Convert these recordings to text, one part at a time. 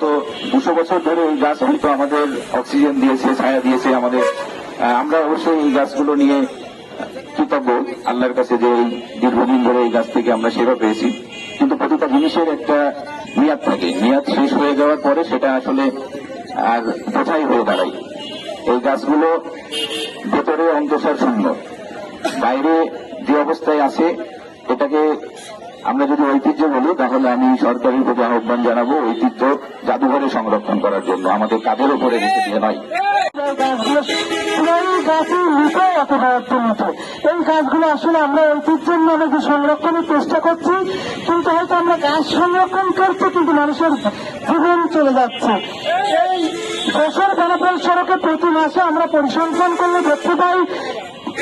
গত দুশো বছর ধরে এই গাছ হয়তো আমাদের অক্সিজেন দিয়েছে, ছায়া দিয়েছে আমাদের। আমরা অবশ্যই এই গাছগুলো নিয়ে কৃতজ্ঞ আল্লাহর কাছে যে এই দীর্ঘদিন ধরে এই গাছ থেকে আমরা সেবা পেয়েছি। কিন্তু প্রতিটা জিনিসের একটা মেয়াদ থাকে। মেয়াদ শেষ হয়ে যাওয়ার পরে সেটা আসলে আর বোঝাই হয়ে দাঁড়ায়? এই গাছগুলো ভেতরে অন্তঃসার শূন্য। বাইরে যে অবস্থায় আছে, এটাকে আমরা যদি ঐতিহ্য বলি, তাহলে আমি সরকারের প্রতি আহ্বান জানাব ঐতিহ্য জাদুঘরে সংরক্ষণ করার জন্য। আমাদের কাদের উপরে রেখে দিয়ে নয়। এই গাছগুলো আসলে আমরা ঐতিহ্যের নামে সংরক্ষণের চেষ্টা করছি, কিন্তু হয়তো আমরা গাছ সংরক্ষণ করছি, কিন্তু মানুষের জীবন চলে যাচ্ছে। এই যশোর বেনাপোল সড়কে প্রতি মাসে আমরা পরিসংখ্যান করলে দেখতে পাই,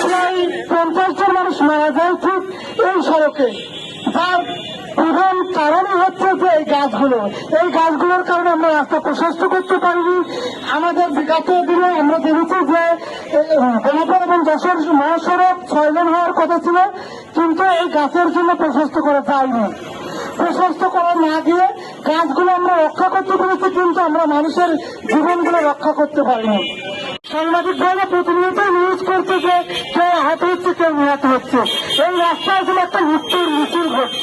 প্রায় পঞ্চাশ জন মানুষ মারা যায় ঠিক এই সড়কে যার প্রধান কারণই হচ্ছে যে এই গাছগুলো। এই গাছগুলোর কারণে আমরা রাস্তা প্রশস্ত করতে পারিনি। আমাদের বিগত দিনে আমরা দেখেছি যে বেনাপোল এবং যশোর মহাসড়ক ছয় লেন হওয়ার কথা ছিল, কিন্তু এই গাছের জন্য প্রশস্ত করা যায়নি। প্রশস্ত করা না গিয়ে গাছগুলো আমরা রক্ষা করতে পেরেছি, কিন্তু আমরা মানুষের জীবনগুলো রক্ষা করতে পারিনি। সাংবাদিক ভাইরা প্রতিনিয়ত নিউজ করছে যে কেউ আহত হচ্ছে, কেউ নিহত হচ্ছে। এই রাস্তা আসলে একটা মৃত্যুর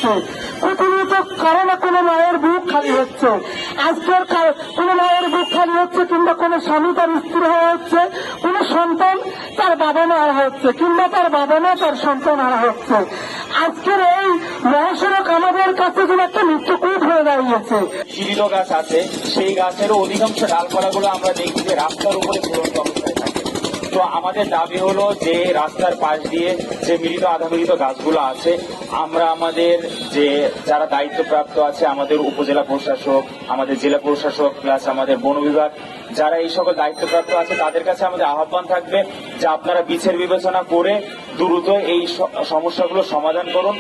ঘটছে প্রতিনিয়ত কারও না কোনো মায়ের বুক খালি হচ্ছে। আজকের কোনো মায়ের বুক খালি হচ্ছে কিংবা কোনো স্বামী তার স্ত্রী হওয়া হচ্ছে, কোনো সন্তান তার বাবা মা হচ্ছে, কিংবা তার বাবা মা তার সন্তান হারা হচ্ছে। আজকের এই মহাসড়ক আমাদের কাছে যেন একটা মৃত্যুকূট হয়ে দাঁড়িয়েছে। জীবিত গাছ আছে, সেই গাছের অধিকাংশ ডালপালাগুলো আমরা দেখি যে রাস্তার উপরে ঝুলন্ত অবস্থায় তো আমাদের দাবি হলো যে রাস্তার পাশ দিয়ে যে মিলিত, আধা মিলিত গাছগুলো আছে, আমরা আমাদের যে যারা দায়িত্বপ্রাপ্ত আছে, আমাদের উপজেলা প্রশাসক, আমাদের জেলা প্রশাসক প্লাস আমাদের বন বিভাগ, যারা এই সকল দায়িত্বপ্রাপ্ত আছে, তাদের কাছে আমাদের আহ্বান থাকবে যে আপনারা বিছের বিবেচনা করে দ্রুত এই সমস্যাগুলো সমাধান করুন।